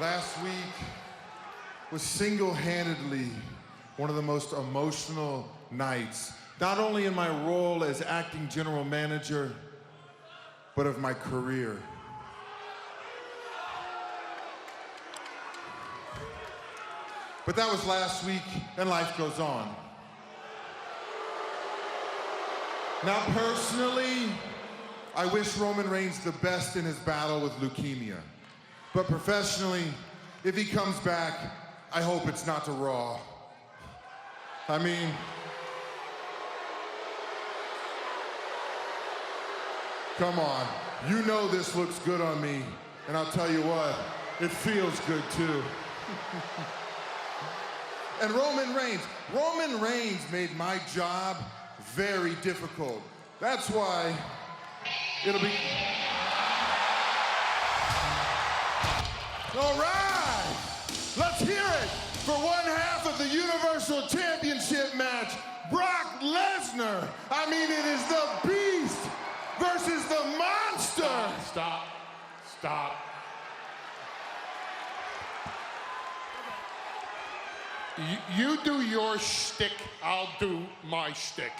Last week was single handedly one of the most emotional nights, not only in my role as acting general manager, but of my career. But that was last week, and life goes on. Now, personally, I wish Roman Reigns the best in his battle with leukemia. But professionally, if he comes back, I hope it's not to Raw. I mean, come on. You know this looks good on me, and I'll tell you what, it feels good too. and Roman Reigns, Roman Reigns made my job very difficult. That's why it'll be. All right, let's hear it for one half of the Universal Championship match. Brock Lesnar. I mean, it is the Beast versus the Monster. Stop. Stop. You, you do your shtick, I'll do my shtick.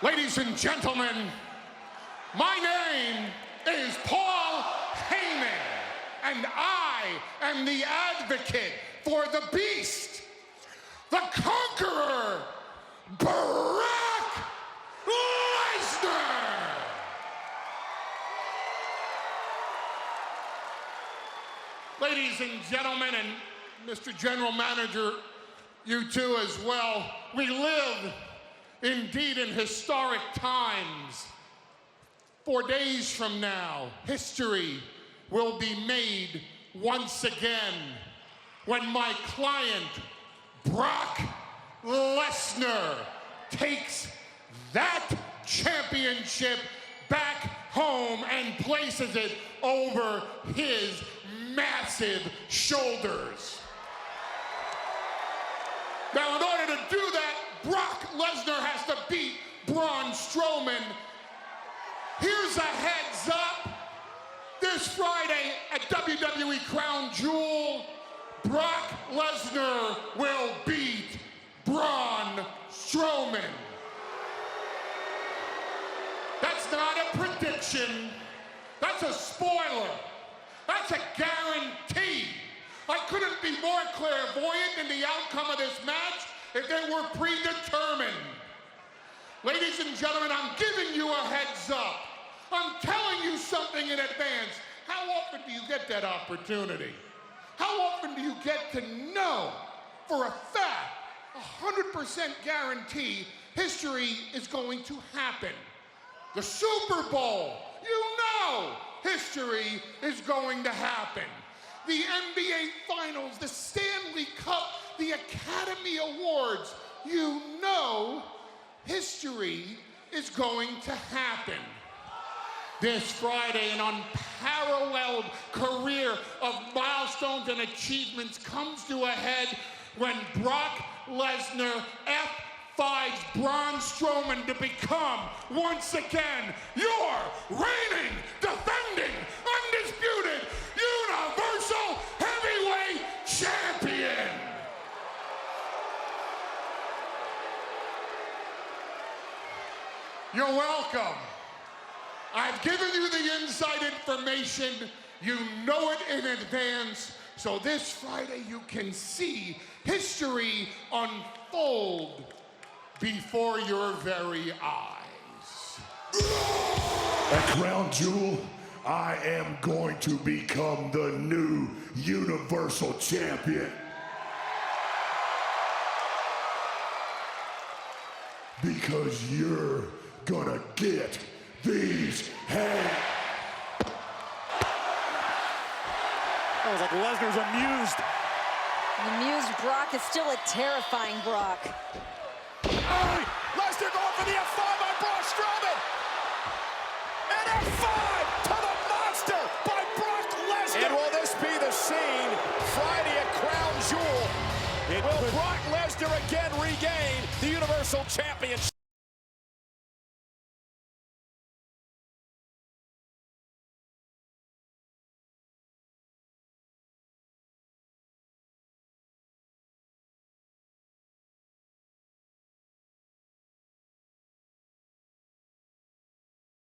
Ladies and gentlemen, my name is Paul Heyman, and I am the advocate for the beast, the conqueror, Brock Lesnar! Ladies and gentlemen, and Mr. General Manager, you too as well, we live indeed in historic times. Four days from now, history will be made once again when my client, Brock Lesnar, takes that championship back home and places it over his massive shoulders. Now, in order to do that, Brock Lesnar has to beat Braun Strowman. Here's a heads up. This Friday at WWE Crown Jewel, Brock Lesnar will beat Braun Strowman. That's not a prediction. That's a spoiler. That's a guarantee. I couldn't be more clairvoyant in the outcome of this match if it were predetermined. Ladies and gentlemen, I'm giving you a heads up. I'm telling you something in advance. How often do you get that opportunity? How often do you get to know for a fact, a 100% guarantee, history is going to happen? The Super Bowl, you know history is going to happen. The NBA Finals, the Stanley Cup, the Academy Awards, you know history is going to happen. This Friday, an unparalleled career of milestones and achievements comes to a head when Brock Lesnar F5's Braun Strowman to become, once again, your reigning, defending, undisputed Universal Heavyweight Champion. You're welcome. I've given you the inside information. You know it in advance. So this Friday you can see history unfold before your very eyes. At Crown Jewel, I am going to become the new Universal Champion. Because you're gonna get these hands. That was like Lesnar's amused. The amused Brock is still a terrifying Brock. Oh, Lesnar going for the F5 on Braun Strowman. An F5 to the monster by Brock Lesnar. And will this be the scene Friday at Crown Jewel? It Will could- Brock Lesnar again regain the Universal Championship?